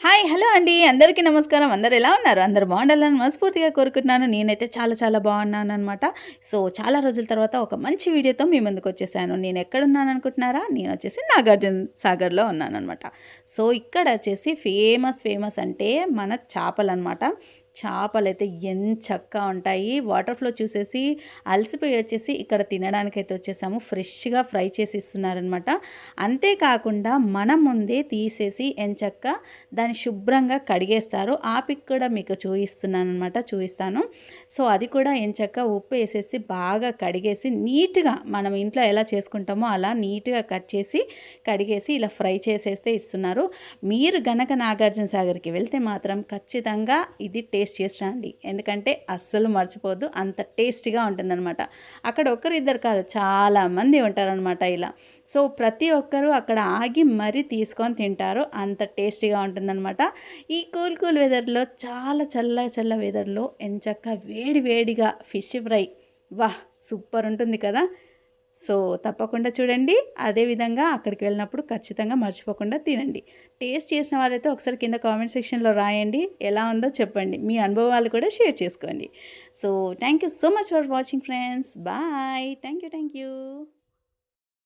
Hi hello అండి. అందరికీ నమస్కారం. అందరు ఎలా ఉన్నారు? అందరు బాగుండాలని మనస్ఫూర్తిగా కోరుకుంటున్నాను. నేనైతే చాలా చాలా బాగున్నాను అనమాట సో చాలా రోజుల తర్వాత ఒక మంచి వీడియోతో మీ ముందుకు వచ్చేసాను. నేను ఎక్కడున్నాను అనుకుంటున్నారా? నేను వచ్చేసి నాగార్జున సాగర్లో ఉన్నాను అనమాట సో ఇక్కడ వచ్చేసి ఫేమస్ ఫేమస్ అంటే మన చేపలు అనమాట చేపలు అయితే చక్కగా ఉంటాయి. వాటర్ ఫ్లో చూసేసి అలసిపోయి వచ్చేసి ఇక్కడ తినడానికైతే వచ్చేసాము. ఫ్రెష్గా ఫ్రై చేసి ఇస్తున్నారనమాట అంతేకాకుండా మన ముందే తీసేసి ఎంచక్క దాన్ని శుభ్రంగా కడిగేస్తారు. ఆ పిక్ కూడా మీకు చూపిస్తున్నాను అనమాట చూపిస్తాను. సో అది కూడా ఎంచక్క ఉప్పు వేసేసి బాగా కడిగేసి నీట్గా మనం ఇంట్లో ఎలా చేసుకుంటామో అలా నీట్గా కట్ చేసి కడిగేసి ఇలా ఫ్రై చేసేస్తే ఇస్తున్నారు. మీరు గనక నాగార్జున సాగర్కి వెళ్తే మాత్రం ఖచ్చితంగా ఇది టేస్ట్ చేసి రండి ఎందుకంటే అస్సలు మర్చిపోద్దు అంత టేస్టీగా ఉంటుందన్నమాట. అక్కడ ఒకరిద్దరు కాదు చాలామంది ఉంటారనమాట ఇలా. సో ప్రతి ఒక్కరూ అక్కడ ఆగి మరీ తీసుకొని తింటారు అంత టేస్టీగా ఉంటుందన్నమాట. ఈ కూల్ కూల్ వెదర్లో చాలా చల్ల చల్ల వెదర్లో ఎంచక్క వేడి వేడిగా ఫిష్ ఫ్రై వాహ్ సూపర్ ఉంటుంది కదా. సో తప్పకుండా చూడండి. అదేవిధంగా అక్కడికి వెళ్ళినప్పుడు ఖచ్చితంగా మర్చిపోకుండా తినండి. టేస్ట్ చేసిన వాళ్ళైతే ఒకసారి కింద కామెంట్ సెక్షన్లో రాయండి. ఎలా ఉందో చెప్పండి. మీ అనుభవాలు కూడా షేర్ చేసుకోండి. So thank you so much for watching friends. Bye. Thank you thank you.